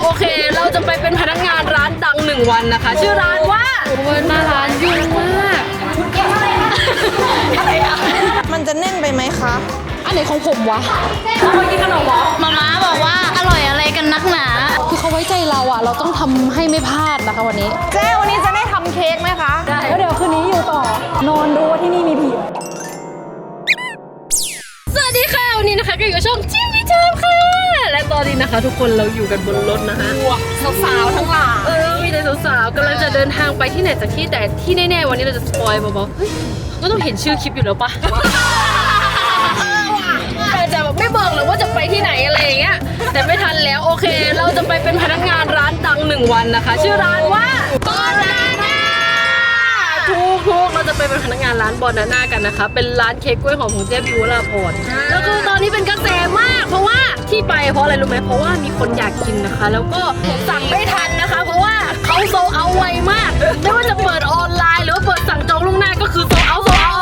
โอเค เราจะไปเป็นพนักงานร้านดังหนึ่งวันนะคะ ชื่อร้านว่าเวิร์นหน้าร้านยุ่งมากมันจะแน่นไปไหมคะ อันไหนของผมวะมาม่าบอกว่าอร่อยอะไรกันนักหนา คือเขาไว้ใจเราอะเราต้องทำให้ไม่พลาดนะคะวันนี้เจ๊วันนี้จะได้ทำเค้กไหมคะแล้วเดี๋ยวคืนนี้อยู่ต่อนอนดูว่าที่นี่มีผีสวัสดีค่ะวันนี้นะคะก็อยู่กับช่องจิมมี่ทามค่ะ และตอนนี้นะคะ ทุกคนเราอยู่กันบนรถนะคะสาวๆทั้งหลายเออมีแต่สาวๆกำลังจะเดินทางไปที่ไหนจากที่แต่ที่แน่ๆวันนี้เราจะสปอยเบาๆเฮ้ยก็ต้องเห็นชื่อคลิปอยู่แล้วปะแต่จะแบบไม่บอกเลยว่าจะไปที่ไหนอะไรอย่างเงี้ยแต่ไม่ทันแล้วโอเค เราจะไปเป็นพนักงานร้านดังหนึ่งวันนะคะ ชื่อร้านว่าบอนาน่าทุกทุกๆเราจะไปเป็นพนักงานร้านบอนาน่ากันนะคะ เป็นร้านเค้กกล้วยหอมของเจ๊บิวลาพรแล้วคือตอนนี้เป็นกระแสมากเพราะว่า ที่ไปเพราะอะไรรู้ไหมเพราะว่ามีคนอยากกินนะคะ แล้วก็ผมสั่งไม่ทันนะคะ เพราะว่าเขาโซเอาไวมากไม่ว่าจะเปิดออนไลน์ หรือว่าเปิดสั่งจองล่วงหน้าก็คือโซเอาโซเอา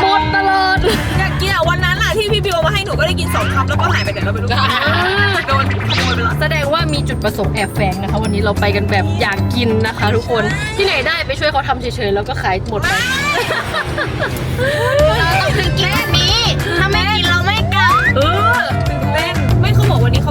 หมดตลอดอยากกินอะวันนั้นอะที่พี่บิวเอามาให้หนูก็ได้กินสองคำแล้วก็หายไปไหนเราไม่รู้โดนขโมยไปแล้วแสดงว่ามีจุดประสงค์แอบแฝงนะคะ วันนี้เราไปกันแบบอยากกินนะคะ ทุกคนที่ไหนได้ไปช่วยเขาทำเฉยๆแล้วก็ขายหมดไปเราต้องถึงกินแบบนี้ถ้าไม่กินเรา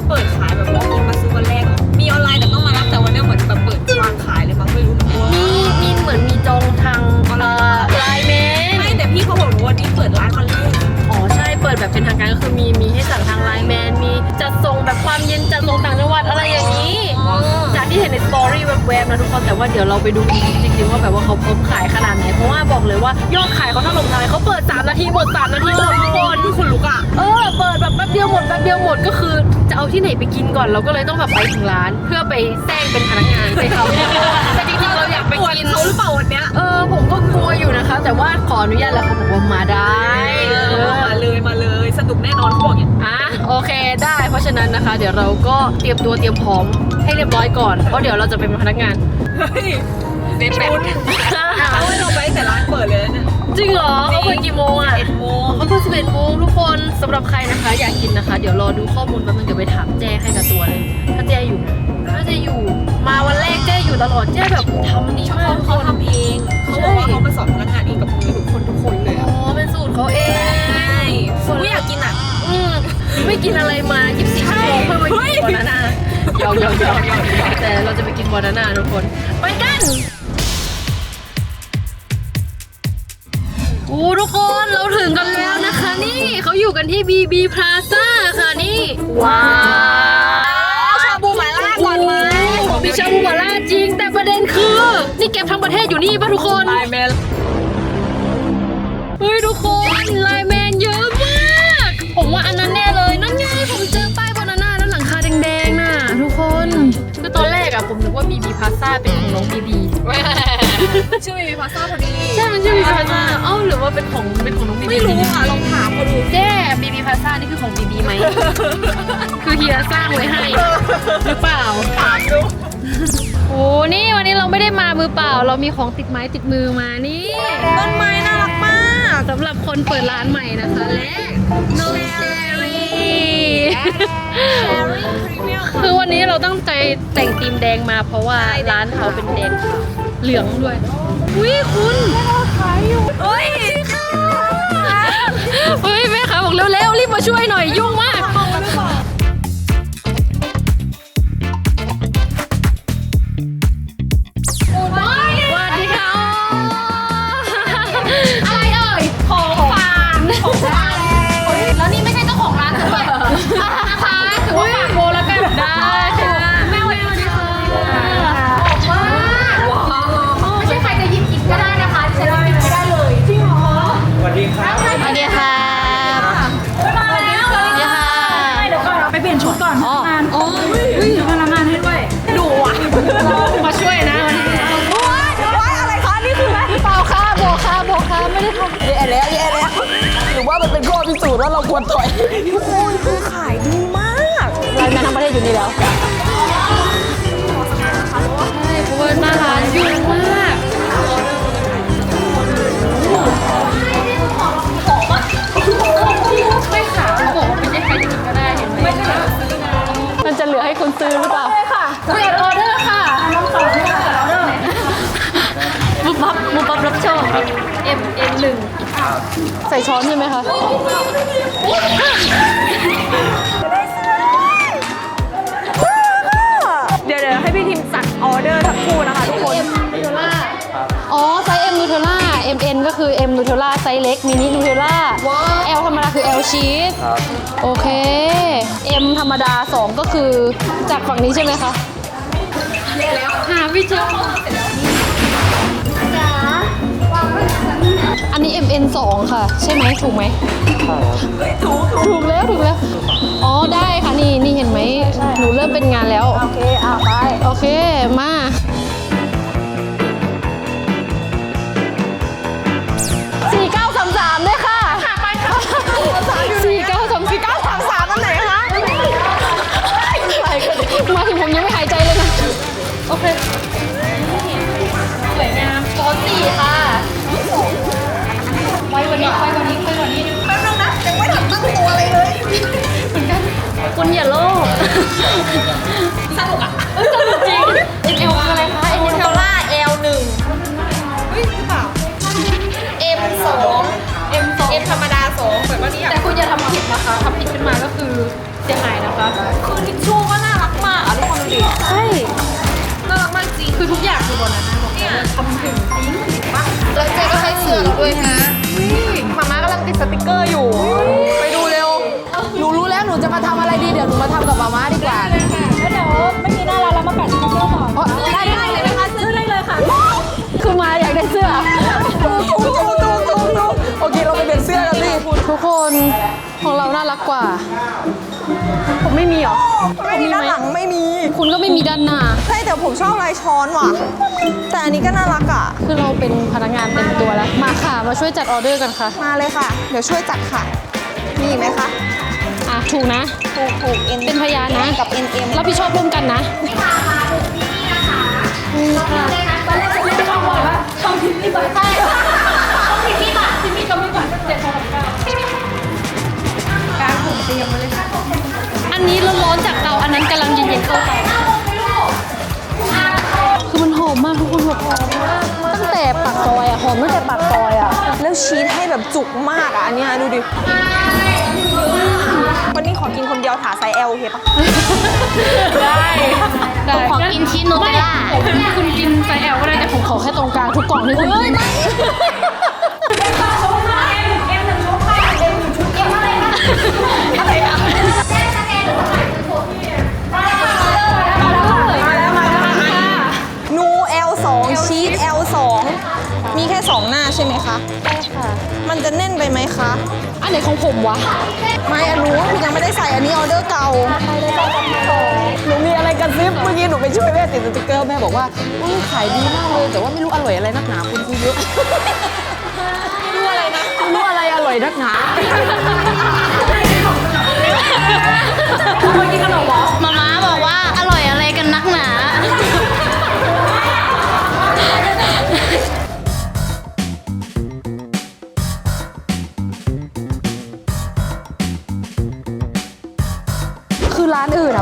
เขาบอกวันนี้เขาเปิดขายแบบว่ามีมาซื้อวันแรกอะมีออนไลน์แต่ต้องมารับแต่วันเนี้ยเหมือนแบบเปิดวางขายเลยมั้งไม่รู้เหมือนกันมีมีเหมือนมีจองทางเอ่อไลน์แมนไม่แต่พี่เขาบอกหนูวันนี้เปิดร้านวันแรกอ๋อใช่เปิดแบบเป็นทางการก็คือมีมีให้สั่งทางไลน์แมนมีจัดส่งแบบความเย็นจัดส่งต่างจังหวัด แวบๆนะทุกคนแต่ว่าเดี๋ยวเราไปดูจริงๆว่าแบบว่าเขาเขาขายขนาดไหนเพราะว่าบอกเลยว่ายอดขายเขาถล่มทลายเขาเปิด3นาทีหมด3นาทีหมดทุกคนคุณลุกอะเออเปิดแบบแป๊บเดียวหมดแป๊บเดียวหมดก็คือ จะเอาที่ไหนไปกินก่อนเราก็เลยต้องแบบไปถึงร้าน เพื่อไปแซงเป็นพนักงานไปทำแต่จริงๆเราอยากไปปวดกินเขาหรือเปล่าวันเนี้ยเออผมก็กลัวอยู่นะคะ แต่ว่าขออนุญาตแล้วเขาบอกว่ามาได้เออมาเลยมาเลยสนุกแน่นอนเขาบอกอย่างนี้อะโอเคได้ เพราะฉะนั้นนะคะ เดี๋ยวเราก็เตรียมตัวเตรียมพร้อม ให้เรียบร้อยก่อน เพราะเดี๋ยวเราจะเป็นพนักงานเฮ้ยเน้นแบบเขาให้เราไปแต่ร้านเปิดเลยนะเนี่ยจริงเหรอเขาเปิดกี่โมงอะเอ็ดโมงเขาเปิดสิบเอ็ดโมงทุกคนสำหรับใครนะคะ อยากกินนะคะ เดี๋ยวรอดูข้อมูลแป๊บนึงเดี๋ยวไปถามแจ้ให้กับตัวเลย ถ้าแจ้อยู่ถ้าแจ้อยู่ มาวันแรกแจ้อยู่ตลอดแจ้แบบทำดีมากเขาทำเองเขาบอกว่าเขามาสอนพนักงานเองกับมือทุกคนทุกคนเลยอ๋อะอเป็นสูตรเขาเองใช่ไม่อยากกินอะอืมไม่กินอะไรมา ยาวยาวยาวยาวแต่เราจะไปกินบอนาน่าทุกคน ไปกันโอ้ทุกคนเราถึงกันแล้วนะคะนี่เขาอยู่กันที่ BB Plaza ค่ะนี่ ว้าวชาบูหม่าล่าก่อนไหมมีชาบูมาล่าจริง แต่ประเด็นคือ นี่เก็บทั้งประเทศอยู่นี่ป่ะทุกคนไลแมนเฮ้ยทุกคนไล บีบีพาซ่าเป็นของน้องบีบีชื่อมีพาสต้าพอดีใช่มันชื่อบีบีพาซ่าเอ้าหรือว่าเป็นของเป็นของน้องบีบีไม่รู้อะลองถามเขาดูแจ้บีบีพาซ่านี่คือของบีบีไหมคือเฮียสร้างไว้ให้หรือเปล่าถามดูโอ้นี่วันนี้เราไม่ได้มามือเปล่า เรามีของติดไม้ติดมือมานี่ต้นไม้น่ารักมากสำหรับคนเปิดร้านใหม่นะคะและ No Cherry คือวันนี้เราตั้งใจแต่งธีมแดงมาเพราะว่าร้านเขาเป็นแดงขาวเหลืองด้วย อุ้ยคุณขายอยู่เฮ้ยเฮ้ยแม่ค้าบอกเร็วๆรีบมาช่วยหน่อยยุ่งมาก ว่าเราควรต่อยทุกคนคือขายดีมากร้านแม่ทั้งประเทศอยู่นี่แล้วใช่เพราะว่าหน้าร้านยุ่งมากไม่ค่ะเขาบอกว่าไม่ใช่ใครจะกินก็ได้เห็นไหมมันจะเหลือให้คุณซื้อหรือเปล่าเรีย กออเดอร์ค่ะบุบบับบุบบับรับโชค M M หนึ่งใส่ช้อนใช่ไหมคะ เดี๋ยวเดี๋ยวให้พี่ทีมจัดออเดอร์สักครู่นะคะทุกคนอ๋อ ไซส์ M Nutella M N ก็คือ M Nutella ไซส์เล็กมินิ Nutella L ธรรมดาคือ L cheese โอเค M ธรรมดา 2 ก็คือจากฝั่งนี้ใช่ไหมคะ แล้วหาพี่เจอ อันนี้ M N 2ค่ะ ใช่ไหมถูกไหมถูกถูกแล้วถูกแล้ว อ๋อได้ค่ะนี่นี่เห็นไหมหนูเริ่มเป็นงานแล้ว โอเคอะไป โอเคมา เหมือนกันคุณอย่าโลภสนุกอะสนุกจริง M L อะไรคะ M L ล่า L หนึ่งเฮ้ยหรือเปล่า M สอง M สอง M ธรรมดาสองเหมือนวันนี้อยากแต่คุณอย่าทำผิดนะคะทำผิดขึ้นมาก็คือเสียหายนะคะ คือทิชชู่ก็น่ารักมากอะทุกคนดูดิใช่น่ารักมากจริงคือทุกอย่างคือบนนั้นนะบอกเนี่ยทำถึงจริงแล้วเจก็ใช้เสือเราด้วยนะ ของเราน่ารักกว่า ผมไม่มีเหรอไม่มีด้านหลังไม่มี คุณก็ไม่มีด้านหน้า ใช่แต่ผมชอบลายช้อนว่ะ แต่อันนี้ก็น่ารักอะ คือเราเป็นพนักงานเต็มตัวแล้ว มาค่ะ มาช่วยจัดออเดอร์กันค่ะ มาเลยค่ะ เดี๋ยวช่วยจัดค่ะ มีอีกไหมคะ อะ ถูกนะ ถูกถูก N เป็นพยานนะ กับ N M รับผิดชอบร่วมกันนะตอนแรกจะเรียกช่องบอกว่าช่องทิปนี่บัตใอันนี้ร้อนๆจากเตาอันนั้นกำลังเย็นๆเข้าเตาคือมันหอมมากทุกคนแบบตั้งแต่ปากซอยอะหอมตั้งแต่ปากซอยอะแล้วชีสให้แบบจุกมากอะอันเนี้ยดูดิวันนี้ขอกินคนเดียวถาไซส์ L โอเคปะได้ได้ขอกินชีสนูเทลล่า คุณคุณกินไซส์แอลก็ได้แต่ผมขอแค่ตรงกลางทุกกล่องที่คุณกินนู คะใช่ค่ะ มันจะแน่นไปไหมคะ อันไหนของผมวะ ไม่อันนู้นยังไม่ได้ใส่อันนี้ออเดอร์เก่า หนูมีอะไรกันซิบเมื่อกี้หนูไปช่วยแม่ติดสติกเกอร์แม่บอกว่าอุ้ยขายดีมากเลย แต่ว่าไม่รู้อร่อยอะไรนักหนาคุณซื้อเยอะไม่รู้อะไรนะไม่รู้อะไรอร่อยนักหนามาม่าบอกว่าอร่อยอะไรกันนักหนา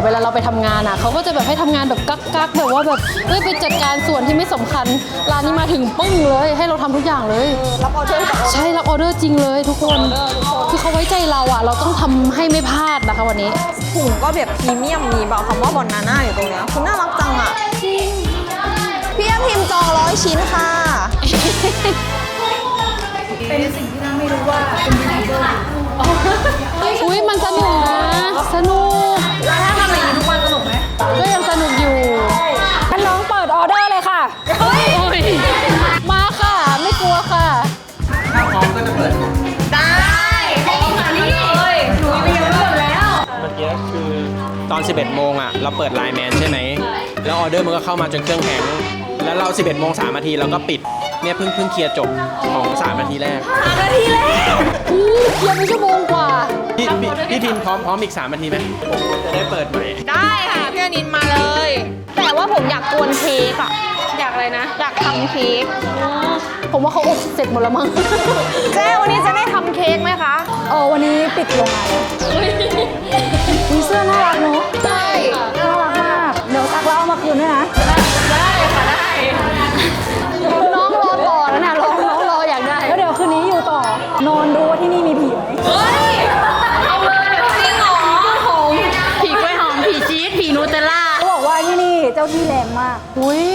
เวลาเราไปทำงานอะเขาก็จะแบบให้ทำงานแบบกักกักๆแบบว่าแบบเอ้ยไปจัดการส่วนที่ไม่สำคัญร้านนี้มาถึงปึ้งเลย ให้เราทำทุกอย่างเลยรับออเดอร์จากใช่รับออเดอร์จริงเลยทุกคน คือเขาไว้ใจเราอะ เราต้องทำให้ไม่พลาดนะคะวันนี้ถุงก็แบบพรีเมียมมีบอกคำว่าบอนนาน่าอยู่ตรงเนี้ยคุณน่ารักจังอะพี่แอมพิมพ์จองร้อยชิ้นค่ะอุ้ยมันสนุกนะ สนุกแล้วถ้าทำอย่างนี้ทุกวันสนุก ไหมก็ยังสนุกอยู่งั้นน้องเปิดออเดอร์เลยค่ะมาค่ะ ไม่กลัวค่ะเมื่อกี้คือตอน 11 โมงอะ เราเปิดไลน์แมนใช่ไหม แล้วออเดอร์มันก็เข้ามาจนเครื่องแข็ง แล้วเรา 11 โมง3นาทีเราก็ปิด เนี่ยเพิ่งเพิ่งเคลียร์จบของ 3 นาทีแรกอู้เคลียร์ไปชั่วโมงกว่า พี่พี่พี่ทีมพร้อมพร้อมอีก 3 นาทีไหมจะได้เปิดใหม่ ได้ค่ะพี่อนินมาเลย แต่ว่าผมอยากกวนเค้กอะอยากอะไรนะ อยากทำเค้กผมว่าเขาอบเสร็จหมดแล้วมั้ง เจ๊วันนี้จะได้ทำเค้กไหมคะ เออวันนี้ปิดโรงงานแล้วมีเสื้อน่ารักเนาะใช่น่ารักมาก เดี๋ยวซักแล้วเอามา จ้าที่แรงมาก อุ้ย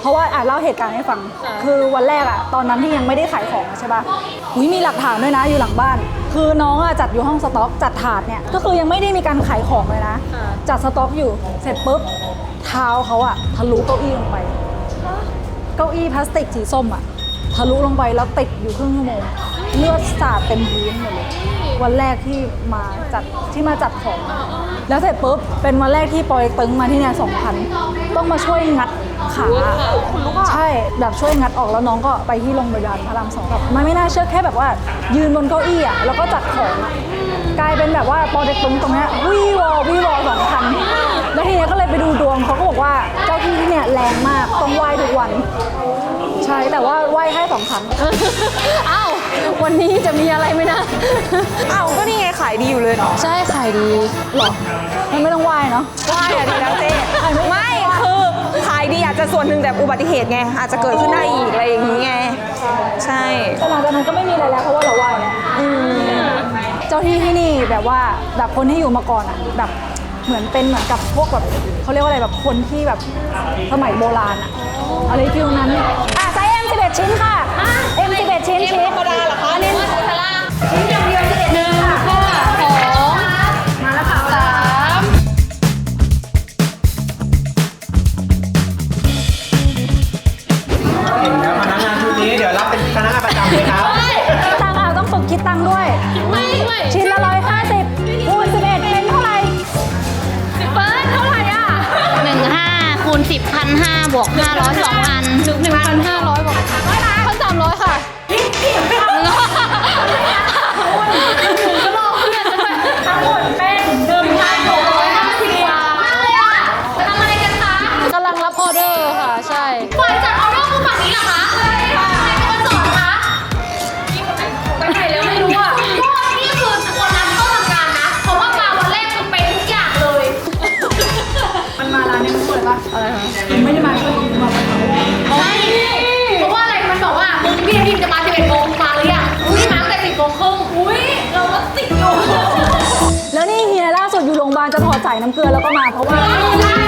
เพราะว่าอะเล่าเหตุการณ์ให้ฟังคือวันแรกอะ ตอนนั้นที่ยังไม่ได้ขายของใช่ปะอุ้ยมีหลักฐานด้วยนะอยู่หลังบ้าน คือน้องอะจัดอยู่ห้องสต็อกจัดถาดเนี่ย ก็คือยังไม่ได้มีการขายของเลยนะจัดสต็อกอยู่ เสร็จปุ๊บ เท้าเขาอะทะลุเก้าอี้ลงไป เก้าอี้พลาสติกสีส้มอะทะลุลงไปแล้วติดอยู่ครึ่งชั่วโมง เลือดสาดเต็มพื้นหมดเลยวันแรกที่มาจัดที่มาจัดของอะแล้วเสร็จปุ๊บเป็นวันแรกที่ปอยตึงมาที่เนี่ยสองพันต้องมาช่วยงัดขาใช่แบบช่วยงัดออกแล้วน้องก็ไปที่โรงพยาบาลพระรามสองแบบมันไม่น่าเชื่อแค่แบบว่า ยืนบนเก้าอี้อะแล้วก็จัดของอะกลายเป็นแบบว่าปอเด็กตึงตรงเนี้ยวีวอวีวอสองพันแล้วทีเนี้ยก็เลยไปดูดวงเขาก็บอกว่าเจ้าที่ที่เนี่ยแรงมากต้องไหว้ทุกวัน ใช่แต่ว่าไหว้แค่สองครั้งอ้า ววันนี้จะมีอะไรไหมนะ อ้าวก็นี่ไงขายดีอยู่เลยเนาะใช่ขายดีหรอมันไม่ต้องไหว้เนาะไหว้อะดีแล้วเจ๊ไม่คือขายดีอาจจะส่วนหนึ่งแต่อุบัติเหตุไงอาจจะเกิดขึ้นได้อีกอะไรอย่างนี้ไงใช่แต่หลังจากนั้นก็ไม่มีอะไรแล้วเพราะว่าเราไหว้แล้วเจ้าที่ที่นี่แบบว่าแบบคนที่อยู่มาก่อนอะแบบเหมือนเป็นเหมือนกับพวกแบบเขาเรียกว่าอะไรแบบคนที่แบบสมัยโบราณอะอะไรฟิลนั้นอะไซส์ M11 ชิ้นค่ะ จะถอดสายน้ำเกลือแล้วก็มาเพราะว่า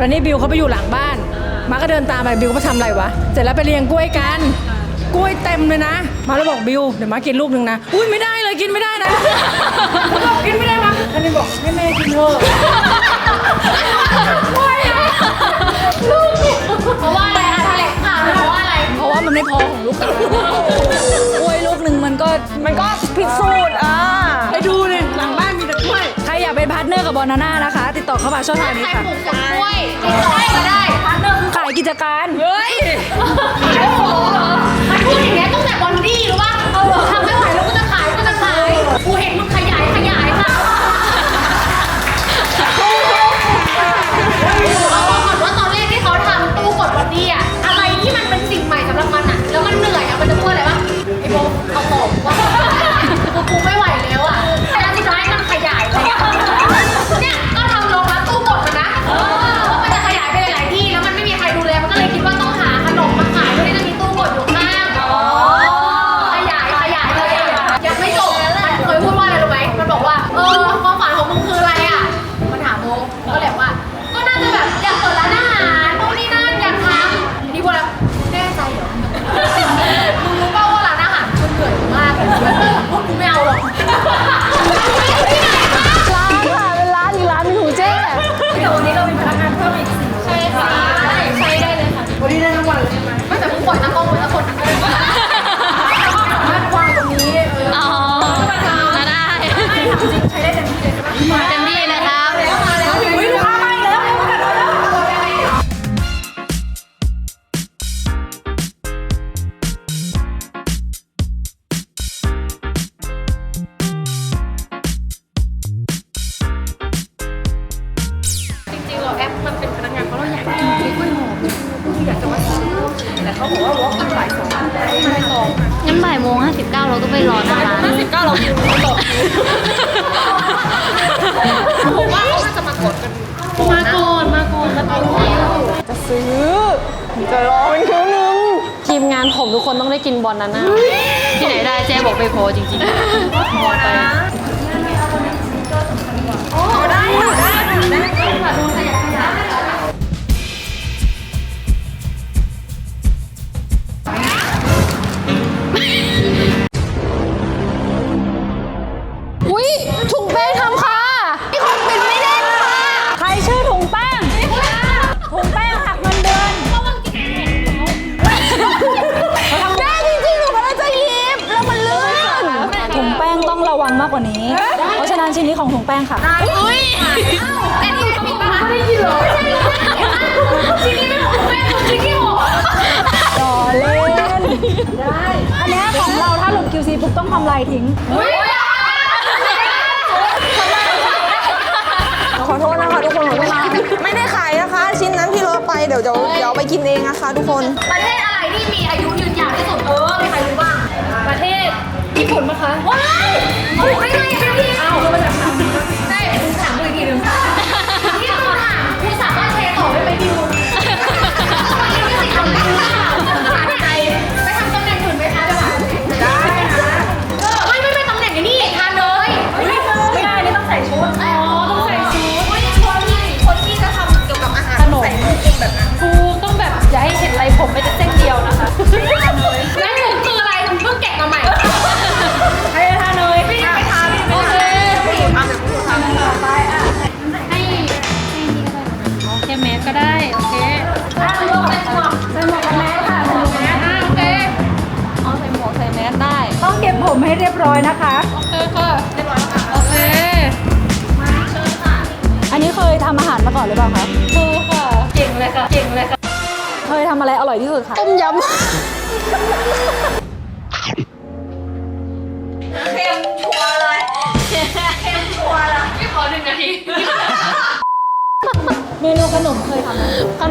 แหละแล้วนี่บิวเขาไปอยู่หลังบ้านมาก็เดินตามไปบิวก็มาทำอะไรวะเสร็จแล้วไปเรียงกล้วยกัน กล้วยเต็มเลยนะ มาแล้วบอกบิวเดี๋ยวมากินลูกหนึ่งนะอุ้ยไม่ได้เลยกินไม่ได้นะบอกกินไม่ได้วะอันนี้บอกให้แม่กินเถอะเพราะว่าอะไรอะแถลงข่าวเพราะว่าอะไร เพราะว่ามันไม่พอของลูกสาวกล้วยลูกหนึ่งมันก็มันก็ผิดสูตรอะไปดูเลย เป็นพาร์ทเนอร์กับบอนาน่านะคะ ติดต่อเข้ามาช่องทางนี้ใครค่ะปลูกต้นกล้วยติดต่อให้ก็ได้ขายกิจการ เฮ้ยโอ้โหมันพูดอย่างเงี้ยตั้งแต่บอนดี้หรือว่าเออทำไม่ไหวแล้วกูจะขายกูจะขายกูเห็นมึงข บอกไม่พอจริงๆ พอนะ นี้ของถุงแป้งค่ะอุ้ยแต่นี่เขาบอกว่าไม่ได้กินเหรอไม่ใช่ชิ้นนี้เป็นของแม่ของชิ้นที่หกรอเล่นได้อันนี้ของเราถ้าหลุด QC ปุ๊บต้องทำลายทิ้งอุ้ยขอโทษนะคะทุกคนขอโทษนะไม่ได้ขายนะคะ ชิ้นนั้นที่เลอไปเดี๋ยวเดี๋ยวเอาไปกินเองนะคะ ทุกคน ประเทศอะไรที่มีอายุยืนยาวที่สุดเออมีใครรู้บ้างประเทศ ญี่ปุ่นปะคะว้ายถูกได้ไงอะพี่อ้าวแล้วมันจะถามได้คุณถามดูอีกทีหนึง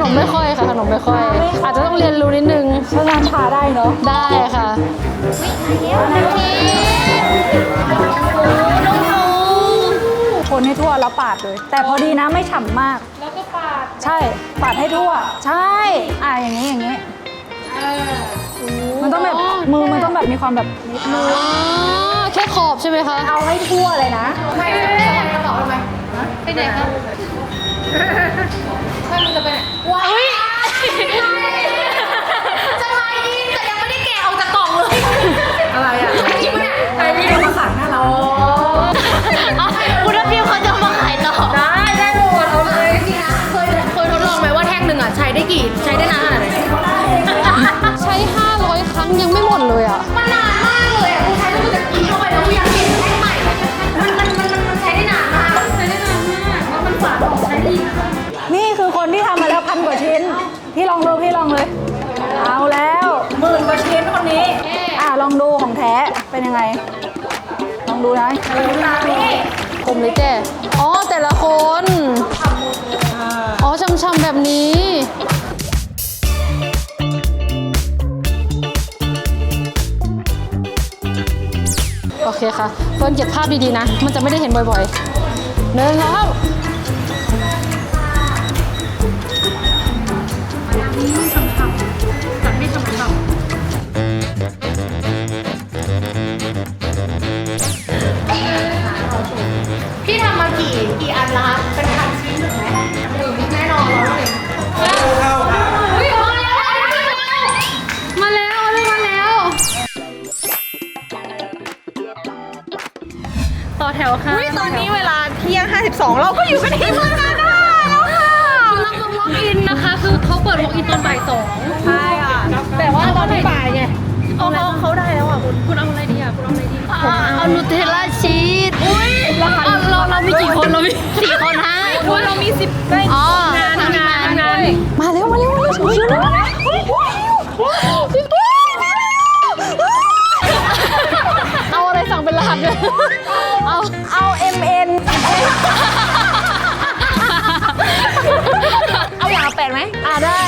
นมไม่ค่อยค่ะขนมไม่ค่อย อาจจะต้องเรียนรู้นิดนึงถ้างานพาได้เนาะได้ค่ะคนให้ทั่วแล้วปาดเลย แต่พอดีนะไม่ฉ่ำมาก แล้วก็ปาด ใช่ ปาดให้ทั่ว ใช่ อะอย่างนี้อย่างนี้มันต้องแบบมือมันต้องแบบมีความแบบนิดนึงอ๋อแค่ขอบใช่ไหมคะ เอาให้ทั่วเลยนะใครไปไหนกระเป๋าทำไมไปไหนคะ ถ้ามึงจะไปไหนว้ายจะทายดีแต่ยังไม่ได้แกะออกจากกล่องเลยอะไรอะใครกินไหมเนี่ยใครไม่ได้มาสั่งหน้าเราคุณพิมเขาจะมาขายต่อได้ได้หมดเอาเลยจริงนะเคยเคยทดลองไหมว่าแท่งหนึ่งอะใช้ได้กี่ใช้ได้นานขนาดไหนใช้ 500 ครั้งยังไม่หมดเลยอะ มันนาน ยังไง ลองดูนะคมเลยแกอ๋อ แต่ละคน อ๋อช้ำๆแบบนี้โอเคค่ะ เฟิร์นเก็บภาพดีๆนะ มันจะไม่ได้เห็นบ่อยๆเนินแล้ว ละคะเป็นพันชิ้นถูกไหมหรือแน่นอนร้อยเปอร์เซ็นต์อุ๊ยมาแล้วมาแล้วออเดอร์มาแล้ว ต่อแถวค่ะตอนนี้เวลาเที่ยง 52 เราก็อยู่กันที่เมืองนานาแล้วค่ะเรามา walk in นะคะ คือเขาเปิด walk in ตอนบ่ายสองใช่ค่ะแต่ว่าตอนบ่ายไงเอาเขาเขาได้แล้วอะคุณคุณเอาอะไรดีอะคุณ เอาอะไรดีผมเอานูเทลล่าชีสอุ้ยเราเราเรามีกี่คนเรามีสี่คนฮะคุณเรามีสิบอ๋องานงานงานมาเร็วมาเร็วมาเร็วชิวๆนะเอาอะไรสั่งเป็นรหัสเลยเอาเอา MN เอาอย่างแปดไหมอ่าได้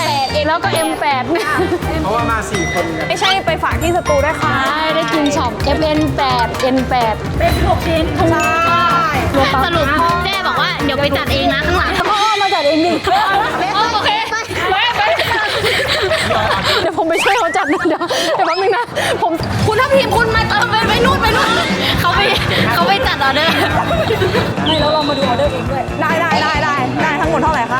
แล้วก็ M8 เพราะว่ามาสี่คนกันไม่ใช่ไปฝากที่สตูด้วยค่ะใช่ได้กินช็อป FN8 N8 เป็นหกชิ้นใช่สรุปแม่บอกว่าเดี๋ยวไปจัดเองนะข้างหลังพ่อมาจัดเองดิโอเคไปไปเดี๋ยวผมไปช่วยเขาจัดนะเดี๋ยวเดี๋ยวแป๊บนึงนะผมคุณทัพทีมคุณมาเติมไปไปนู่นไปนู่นเขาไปเขาไปจัดออเดอร์ไม่แล้วเรามาดูออเดอร์เองด้วย ได้ได้ได้ได้ได้ทั้งหมดเท่าไหร่คะ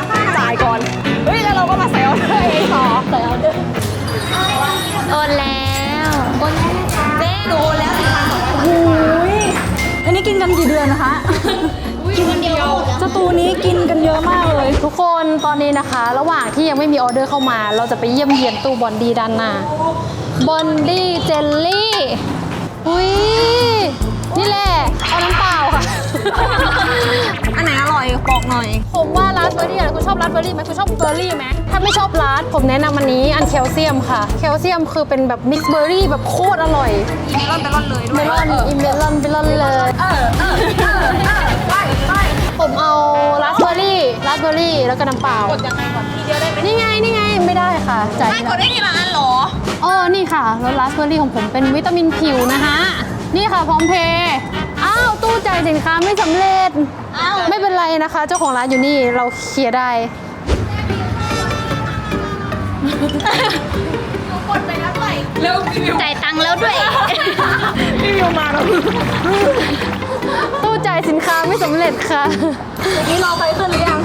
กินกันกี่เดือนนะคะ กินคนเดียวสตูนี้กินกันเยอะมากเลย ทุกคนตอนนี้นะคะ ระหว่างที่ยังไม่มีออเดอร์เข้ามา เราจะไปเยี่ยมเยียนตู้บอนดีด้านหน้าบอนดี้เจลลี่อุ้ยนี่แหละเอาน้ำเปล่าค่ะ อันไหนอร่อยบอกหน่อย ผมว่าราสเบอร์รี่อะไรคุณชอบราสเบอร์รี่ไหมคุณชอบเบอร์รี่ไหมถ้าไม่ชอบราสผมแนะนำอันนี้อันแคลเซียมค่ะ แคลเซียมคือเป็นแบบมิกซ์เบอร์รี่แบบโคตรอร่อยเมลอนเมลอนเลยเมลอนอิเมลอนเมลอนเลยผมเอาราสเบอร์รี่ราสเบอร์รี่แล้วก็น้ำเปล่ากดยังไงก่อนทีเดียวได้ไหมนี่ไงนี่ไงไม่ได้ค่ะจ่ายไม่กดได้ทีละอันหรอเออนี่ค่ะแล้วราสเบอร์รี่ของผมเป็นวิตามินผิวนะคะนี่ค่ะพร้อมเพย์อ้าวตู้จ่ายสินค้าไม่สำเร็จไม่เป็นไรนะคะ เจ้าของร้านอยู่นี่เราเคลียร์ได้จ่ายตังค์แล้วด้วยพี่วิวมาแล้วตู้จ่ายสินค้าไม่สำเร็จค่ะ นี่รอไปขึ้นหรือยัง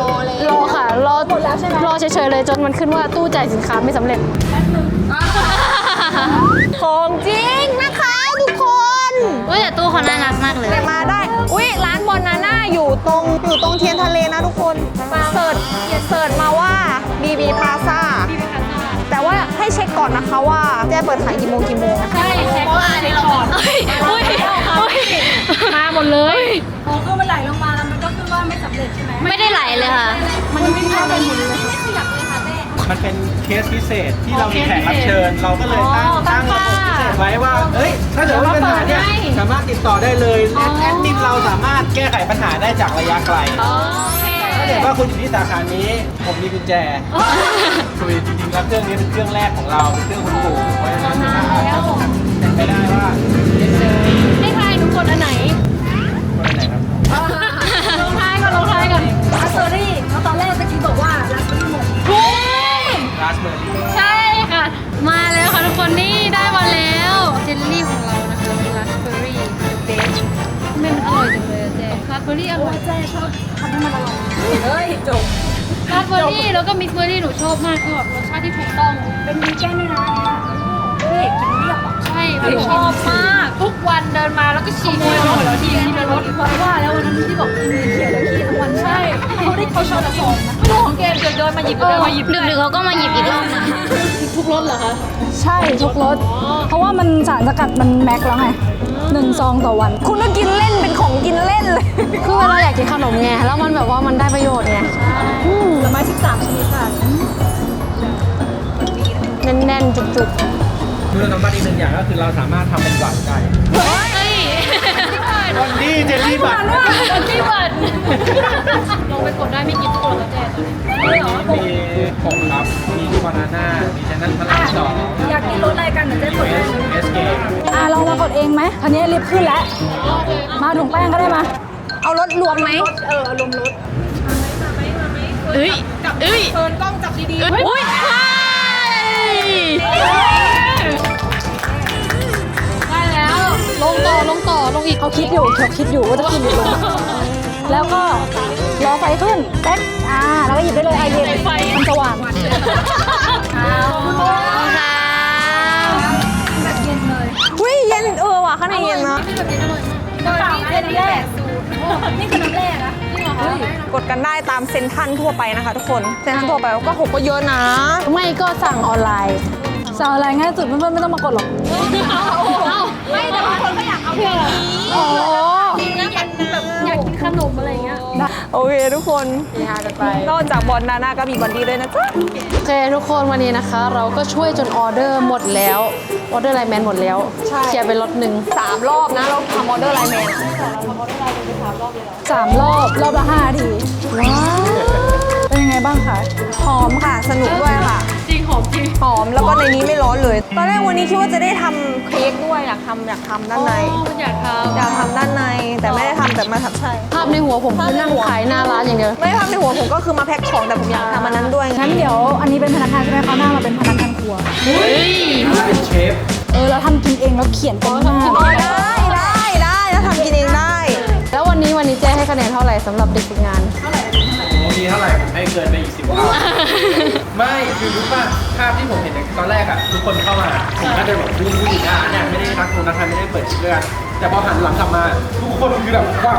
รอเลยรอค่ะ รอหมดแล้วใช่ไหมรอเฉยๆเลยจนมันขึ้นว่าตู้จ่ายสินค้าไม่สำเร็จ ของจริงนะคะทุกคน เฮ้ยแต่ตู้เขาน่ารักมากเลย แต่มาได้ อุ้ยร้านบอนาน่าอยู่ตรงอยู่ตรงเทียนทะเลนะทุกคนเสิร์ชเสิร์ชมาว่า BB Plaza แต่ว่าให้เช็คก่อนนะคะว่าแจ้เปิดขายกี่โมงกี่โมงใช่เช็คว่าอันนี้เราเฮ้ยเฮ้ยเฮ้ยมาหมดเลยอ๋อคือมันไหลลงมาแล้วมันก็คือว่าไม่สำเร็จใช่ไหมไม่ได้ไหลเลยค่ะ มันไม่เท่ากันหมดเลยมันเป็นเคสพิเศษที่เรามีแขกรับเชิญ เราก็เลยตั้งอ๋อตั้ตั้งงระบบค่าพิเศษไว้ว่าเอ้ยถ้าเกิดว่ามีปัญหาเนี่ยเปิดให้ สามารถติดต่อได้เลยแอดแอดมินเราสามารถแก้ไขปัญหาได้จากระยะไกลโอเคถ้าเกิดว่าคุณอยู่ที่สาขานี้ ผมมีกุญแจคือจริงๆแล้วเครื่องนี้เป็นเครื่องแรกของเราเป็นเครื่องคุณปู่เพราะฉะนั้นเป็นไปได้ว่าให้ทายหนูกดอันไหนคนไหนครับลงท้ายก่อนลงท้ายก่อนราสเบอร์รี่แล้วตอนแรกตะกี้บอกว่าราสเบอร์รี่หมดเฮ้ยราสเบอร์รี่ใช่ค่ะ มาแล้วค่ะทุกคนนี่ อร์รี่อร่อยเจ๊ชอบทำให้มันอร่อยเฮ้ยจบราสเบอร์รี่แล้วก็มิกซ์เบอร์รี่หนูชอบมากคือแบบรสชาติที่ถูกต้องเป็นวีแกนด้วยนะอันเนี้ยเฮ้ยกินเรียบอะใช่แบบชอบมาก ทุกวันเดินมาแล้วก็ฉีกเลยหมดแล้วทีนี้ในรถเพราะว่าแล้ววันนั้นที่บอกกินเขียวแล้วขี้ทั้งวันใช่เขาได้เขาชอบละสองนะไม่รู้ของเกมเดินเดินมาหยิบเดินมาหยิบดึกๆเขาก็มาหยิบอีกรอบนะทุกรสเหรอคะใช่ทุกรสเพราะว่ามันสารสกัดมันแม็กแล้วไงหนึ่งซองต่อวัน คุณก็กินเล่นเป็น ของกินเล่นเลย คือเวลาอยากกินขนมไง แล้วมันแบบว่ามันได้ประโยชน์ไงผลไม้13ชนิดค่ะแน่นๆ จุกคุณสมบัติอีกหนึ่งอย่างก็คือเราสามารถทำเป็นหวัดได้ๆ เฮ้ยวันนี้เจลลี่บัตที่เวิร์ดลงไปกดได้ไม่กินทุกคนแล้วแจ๊มีผมครับมีบานาน่ามีชนันพลังสองอยากกินรสอะไรกันเดี๋ยวเจ๊กดเอให้สเอสเกอะลองมากดเองไหมอันนี้ลิฟต์ขึ้นแล้ว มาถุงแป้งก็ได้มา เอารถรวมไหมเอ้ยเอ้ยเทินกล้องจับดีๆอุ้ยได้ ลงต่อลงต่อลงอีกเขาคิดอยู่เขาคิดอยู่ว่าจะกินหรือลงแล้วก็รอไฟขึ้นแป๊กอ่าแล้วก็หยิบได้เลยไอเย็นมันสว่างอุ้ยเย็นเออว่ะข้างในเย็นนะน้ำเปล่าอันนี้แรกนี่คือน้ำแรกนะกดกันได้ตามเซ็นทรันทั่วไปนะคะทุกคนเซ็นทรันทั่วไปก็หกก็เยอะนะ ไม่ก็สั่งออนไลน์สั่งอะไรง่ายสุดเพื่อนๆไม่ต้องมากดหรอก ไม่แต่บางคนก็อยากเอาเพลงนี้อ๋ออยากกินแบบอยากกินขนมอะไรเงี้ยโอเคทุกคนนอกจากบอลนาน่าก็มีบอลดี้ด้วยนะจ๊ะโอเคทุกคนวันนี้นะคะ เราก็ช่วยจนออเดอร์หมดแล้วออเดอร์ไลน์แมนหมดแล้วเคลียร์ไปรถหนึ่งสามรอบนะเราทำออเดอร์ไลน์แมนอะสามรอบรอบละห้านาทีว้าวเป็นยังไงบ้างคะหอมค่ะ สนุกด้วยค่ะจริงห อมจริงหอมแล้วก็ในนี้ไม่ร้อนเลย ตอนแรกวันนี้คิดว่าจะได้ทำเค้กด้วยอยากทำอยากทำด้านในอยากทอยากทำด้านในแต่ไม่ได้ทำแต่มาทำใช่ำภาพในหัวผมคือนั่งขายหน้าร้านอย่างเดียว ไม่ได้ทำในหัวผมก็คือมาแพ็คของแต่ผมอยากทำอันนั้นด้วยงั้นเดี๋ยวอันนี้เป็นพนักงานใช่ไหมเขาวหน้ามาเป็นพนักงานครัว เป็นเชฟเออเราทำกินเองแล้วเขียนเป็นหน้าได้ได้ได้แล้วทำกินเองได้ แล้ววันนี้วันนี้เจ๊ให้คะแนนเท่าไหร่สำหรับเด็กฝึกงานโอ้มี เท่าไหร่ผมให้เกินไปอีกสิบเท่าไม่คือรู้ป่ะภาพที่ผมเห็นตอนแรกอะทุกคนเข้ามาผมก็จะแบบดูผู้หญิงอะเนี่ยไม่ได้ทักคนทักทายไม่ได้เปิดเรื่องแต่พอหันหลังกลับมา ทุกคนคือแบบว้าว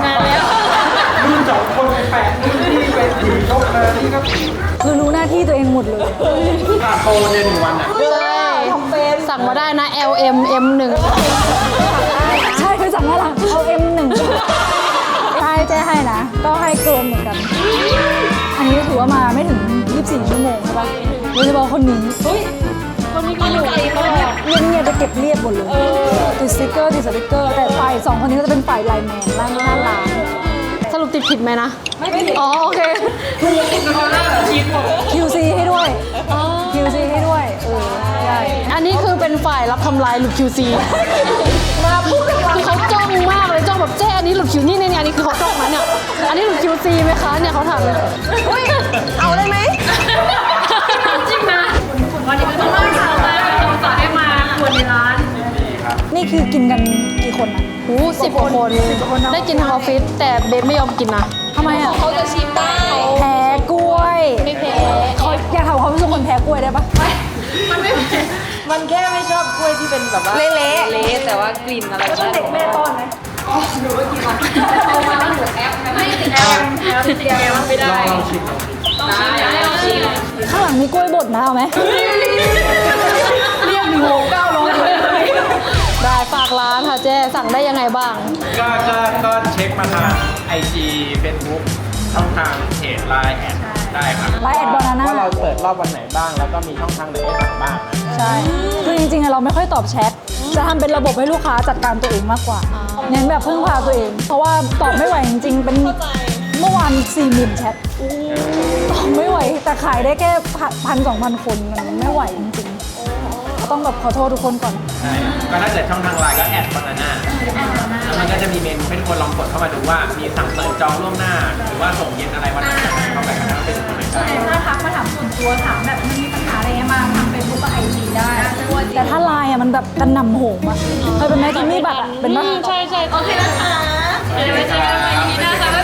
รุ่นสองคนไปแปะรุ่นที่เป็นถือยกมานี่ก็ถือคือรู้หน้าที่ตัวเองหมดเลยตาโตในหนึ่งวันอะใช่สั่งมาได้นะ L M M 1ใช่คือสั่งหน้าหลังเอา M1 ใช่เจ๊ให้นะ ก็ให้เกินเหมือนกัน อันนี้ถือว่ามาไม่ถึง 24 ชั่วโมงใช่ปะโดยเฉพาะคนนี้เฮ้ยคนนี้ก็อยู่เงียบเงียบๆจะเก็บเรียบหมดเลยติดสติกเกอร์ติดสติกเกอร์ แต่ฝ่ายสองคนนี้ก็จะเป็นฝ่ายไลน์แมนล่างหน้าร้านสรุปติดผิดไหมนะ ไม่ผิด อ๋อ โอเค QC ให้ด้วย QC ให้ด้วย เออใช่อันนี้คือเป็นฝ่ายรับทำลายหลุด QC มาพูดคือเขาจ้องมากเลยจ้องแบบเจ๊อันนี้หลุด Q นี่เนี่ยอันนี้คือเขาจ้องมาเนี่ยอันนี้หลุด QC ไหมคะเนี่ยเขาถามเลยเอาได้ไหมจริงนะวันนี้ก็ต้องเล่าข่าวมาเราฝากให้มาควรในร้าน นี่คือกินกันกี่คนอะหูสิบกว่าคน ได้กินทางออฟฟิศแต่เบสไม่ยอมกินนะทำไมอะเขาจะชิมได้แพ้กล้วย ไม่แพ้เขาอยากถามความรู้สึกคนแพ้กล้วยได้ปะมันแค่ไม่ชอบกล้วยที่เป็นแบบว่าเละๆ เละแต่ว่ากลิ่นอะไรก็เด็กแม่ต้อนไหมข้างหลังมีกล้วยบดนะเอาไหมได้ฝากร้านค่ะเจ๊สั่งได้ยังไงบ้าง ก็ก็ก็เช็คมาทางไอจีเฟซบุ๊กช่องทางเพจไลน์แอด ได้ครับไลน์แอดบอนาน่าว่าเราเปิดรอบวันไหนบ้าง แล้วก็มีช่องทางไหนให้สั่งบ้างนะใช่คือจริงๆอะเราไม่ค่อยตอบแชทจะทำเป็นระบบให้ลูกค้าจัดการตัวเองมากกว่าเน้นแบบพึ่งพาตัวเอง เพราะว่าตอบไม่ไหวจริงๆเป็นเมื่อวานสี่หมื่นแชทตอบไม่ไหวแต่ขายได้แค่พันสองพันคนมันไม่ไหวจริงๆก็ ต้องแบบขอโทษทุกคนก่อน ใช่ก็ถ้าเกิดช่องทางไลน์ก็แอดบานาน่าแล้วมันก็จะมีเมนูให้ทุกคนลองกดเข้ามาดูว่า มีสั่งเปิดจองล่วงหน้า หรือว่าส่งเย็นอะไรวันไหนเข้าไปกันนะว่าเป็นวันไหนได้ถ้าทักมาถามส่วนตัวถามแบบมันมีปัญหาอะไรมาทางเฟซบุ๊กกับไอจีได้แต่ถ้าไลน์อะมันแบบกระหน่ำโหมอะเคยเป็นไหมกิมมี่บัตรอะเป็นปะใช่ใช่โอเคนะคะ เดี๋ยวไปเจอกันใหม่